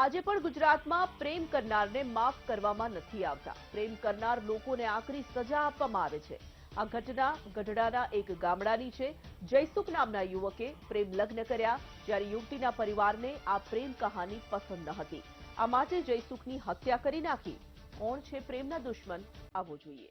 આજે પણ ગુજરાતમાં પ્રેમ કરનારને માફ કરવામાં નથી આવતા. પ્રેમ કરનાર લોકોને આકરી સજા આપવામાં આવે છે. આ ઘટના ગઢડાના એક ગામડાની છે. જયસુખ નામના યુવકે પ્રેમ લગ્ન કર્યા જ્યારે યુવતીના પરિવારને આ પ્રેમ કહાની પસંદ ન હતી. આ માટે જયસુખની હત્યા કરી નાખી. કોણ છે પ્રેમના દુશ્મન? આવો જોઈએ.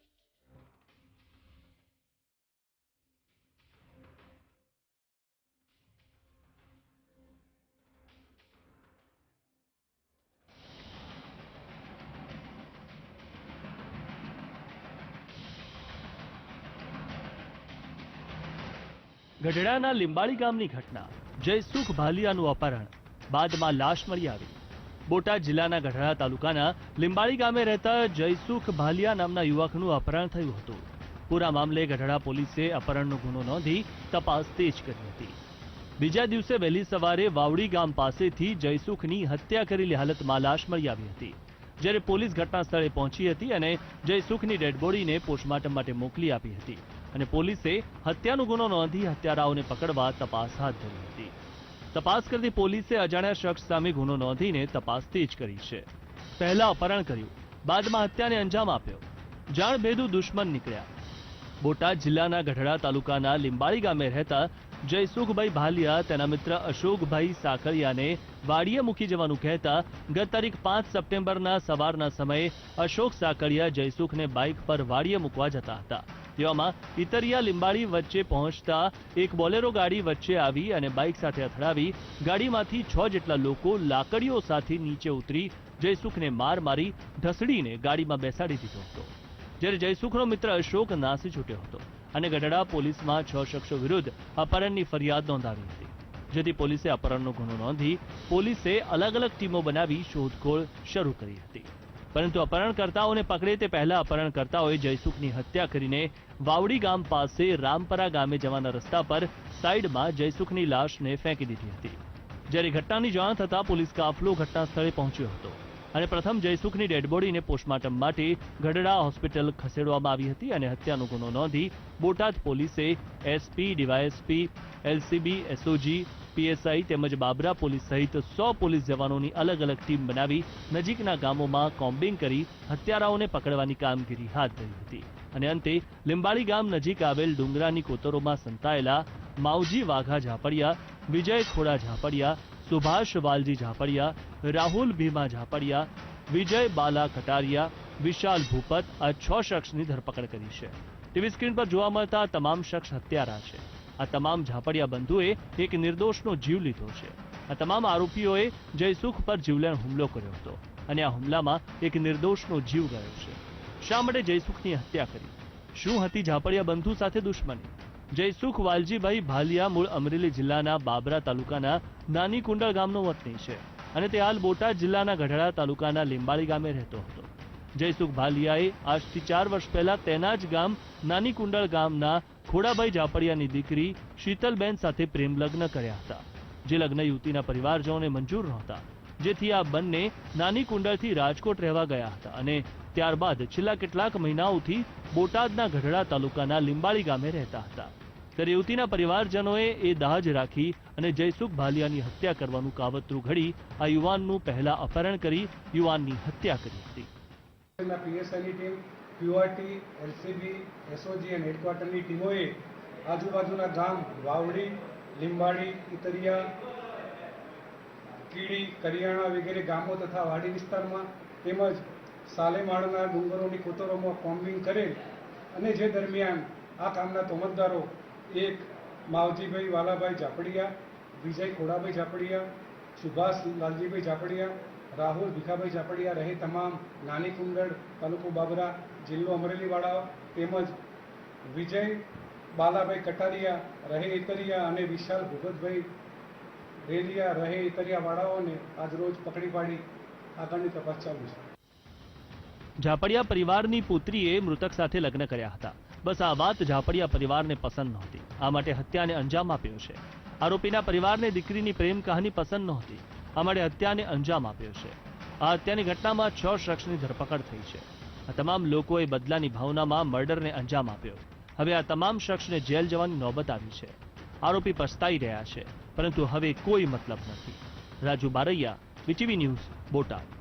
ગઢડાના લીંબાળી ગામની ઘટના. જયસુખ ભાલિયાનું અપહરણ. બાદમાં લાશ મળી આવી. બોટાદ જિલ્લાના ગઢડા તાલુકાના લીંબાળી ગામે રહેતા જયસુખ ભાલિયા નામના યુવકનું અપહરણ થયું હતું. પૂરા મામલે ગઢડા પોલીસે અપહરણનો ગુનો નોંધી તપાસ તેજ કરી હતી. બીજા દિવસે વહેલી સવારે વાવડી ગામ પાસેથી જયસુખની હત્યા કરેલી હાલતમાં લાશ મળી આવી હતી. જ્યારે પોલીસ ઘટના સ્થળે પહોંચી હતી અને જયસુખની ડેડબોડીને પોસ્ટમોર્ટમ માટે મોકલી આપી હતી. અને પોલીસે હત્યાનો ગુનો નોંધી હત્યારાઓને પકડવા તપાસ હાથ ધરી હતી. તપાસ કરતી પોલીસે અજાણ્યા શખ્સ સામે ગુનો નોંધીને તપાસ તેજ કરી છે. પહેલા અપહરણ કર્યું, બાદમાં હત્યાને અંજામ આપ્યો. જાણ ભેદુ દુશ્મન નીકળ્યા. બોટાદ જિલ્લાના ગઢડા તાલુકાના લીંબાળી ગામે રહેતા જયસુખભાઈ ભાલિયા, તેના મિત્ર અશોકભાઈ સાકરિયાને વાડીએ મૂકી જવાનું કહેતા ગત તારીખ પાંચ સપ્ટેમ્બરના સવારના સમયે અશોક સાકરિયા જયસુખને બાઇક પર વાડીએ મૂકવા જતા હતા. તેવામાં ઇતરિયા લીંબાળી વચ્ચે પહોંચતા એક બોલેરો ગાડી વચ્ચે આવી અને બાઇક સાથે અથડાવી ગાડીમાંથી છ જેટલા લોકો લાકડીઓ સાથે નીચે ઉતરી જયસુખને માર મારી ઢસડીને ગાડીમાં બેસાડી દીધો હતો. જ્યારે જયસુખનો મિત્ર અશોક નાસી છૂટ્યો હતો અને ગઢડા પોલીસમાં છ શખ્સો વિરુદ્ધ અપહરણની ફરિયાદ નોંધાવી હતી. જેથી પોલીસે અપહરણનો ગુનો નોંધી પોલીસે અલગ અલગ ટીમો બનાવી શોધખોળ શરૂ કરી હતી. પરંતુ અપહરણકર્તાઓને પકડે તે પહેલા અપહરણકર્તાઓએ જયસુખની હત્યા કરીને વાવડી ગામ પાસે રામપરા ગામે જવાના રસ્તા પર સાઈડમાં જયસુખની લાશને ફેંકી દીધી હતી. જ્યારે ઘટનાની જાણ થતાં પોલીસ કાફલો ઘટના સ્થળે પહોંચ્યો હતો અને પ્રથમ જયસુખની ડેડબોડીને પોસ્ટમોર્ટમ માટે ગઢડા હોસ્પિટલ ખસેડવામાં આવી હતી અને હત્યાનો ગુનો નોંધી બોટાદ પોલીસે SP, DySP, LCB, SOG PSI તેમજ બાબરા પોલીસ સહિત સો પોલીસ જવાનોની અલગ અલગ ટીમ બનાવી નજીકના ગામોમાં કોમ્બિંગ કરી હત્યારાઓને પકડવાની કામગીરી હાથ ધરી હતી. અને અંતે લીંબાળી ગામ નજીક આવેલ ડુંગરાની કોતરોમાં સંતાયેલા માવજી વાઘા ઝાપડિયા, વિજય ખોડા ઝાપડિયા, સુભાષ વાલજી ઝાપડિયા, રાહુલ ભીમા ઝાપડિયા, વિજય બાલા કટારિયા, વિશાલ ભૂપત આ છ શખ્સની ધરપકડ કરી છે. ટીવી સ્ક્રીન પર જોવા મળતા તમામ શખ્સ હત્યારા છે. આ તમામ ઝાપડિયા બંધુએ એક નિર્દોષનો જીવ લીધો છે. આ તમામ આરોપીઓએ જયસુખ પર જીવલેણ હુમલો કર્યો હતો અને આ હુમલામાં એક નિર્દોષનો જીવ ગયો છે. શા માટે જયસુખની હત્યા કરી? શું હતી ઝાપડિયા બંધુ સાથે દુશ્મની? જયસુખ વાલજીભાઈ ભાલિયા મૂળ અમરેલી જિલ્લાના બાબરા તાલુકાના નાની કુંડળ ગામનો વતની છે અને તે હાલ બોટાદ જિલ્લાના ગઢડા તાલુકાના લીંબાળી ગામે રહેતો હતો. જયસુખ ભાલિયાએ આજથી ચાર વર્ષ પહેલા તેના જ ગામ નાની કુંડળ ગામના ખોડાભાઈ જાપડિયાની દીકરી શીતલબેન સાથે પ્રેમ લગ્ન કર્યા હતા, જે લગ્ન યુવતીના પરિવારજનોને મંજૂર નહોતા. જેથી આ બંને નાની કુંડળથી રાજકોટ રહેવા ગયા હતા અને ત્યારબાદ છેલ્લા કેટલાક મહિનાઓથી બોટાદના ગઢડા તાલુકાના લીંબાળી ગામે રહેતા હતા. ત્યારે યુવતીના પરિવારજનોએ એ દાજ રાખી અને જયસુખ ભાલિયાની હત્યા કરવાનું કાવતરું ઘડી આ યુવાનનું પહેલા અપહરણ કરી યુવાનની હત્યા કરી હતી. ના પીએસઆઈની ટીમ, ક્યુઆરટી, એલસીબી, એસઓજી અને હેડક્વાર્ટરની ટીમોએ આજુબાજુના ગામ વાવડી, લીંબાડી ઇતરિયા કીડી, કરિયાણા વગેરે ગામો તથા વાડી વિસ્તારમાં તેમજ સાલેમાળના ડુંગરોની કોતરોમાં કોમ્બિંગ કરેલ અને જે દરમિયાન આ કામના તોમતદારો એક માવજીભાઈ વાલાભાઈ ઝાપડિયા, વિજય ખોડાભાઈ ઝાપડિયા સુભાષ લાલજીભાઈ ઝાપડિયા, રાહુલ ભીખાભાઈ ઝાપડિયા રહે તમામ નાની કુંડળ, તાલુકો બાબરા, જિલ્લો અમરેલીવાળા, તેમજ વિજય બાલાભાઈ કટારિયા રહે ઇતરિયા અને વિશાલ ભૂપતભાઈ રેલિયા રહે ઇતરિયા વાળાઓને આજરોજ પકડી પાડી. આગળની તપાસ ચાલુ છે. ઝાપડિયા પરિવારની પુત્રીએ મૃતક સાથે લગ્ન કર્યા હતા. બસ આ વાત ઝાપડિયા પરિવારને પસંદ નહોતી. આ માટે હત્યાને અંજામ આપ્યો છે. આરોપીના પરિવારને દીકરીની પ્રેમ કહાની પસંદ નહોતી. માટે હત્યાને અંજામ આપ્યો છે. આ હત્યાની ઘટનામાં છ શખ્સની ધરપકડ થઈ છે. આ તમામ લોકોએ બદલાની ભાવનામાં મર્ડરને અંજામ આપ્યો. હવે આ તમામ શખ્સને જેલ જવાની નોબત આવી છે. આરોપી પસ્તાઈ રહ્યા છે, પરંતુ હવે કોઈ મતલબ નથી. Raju Baraiya VTV news, Botad.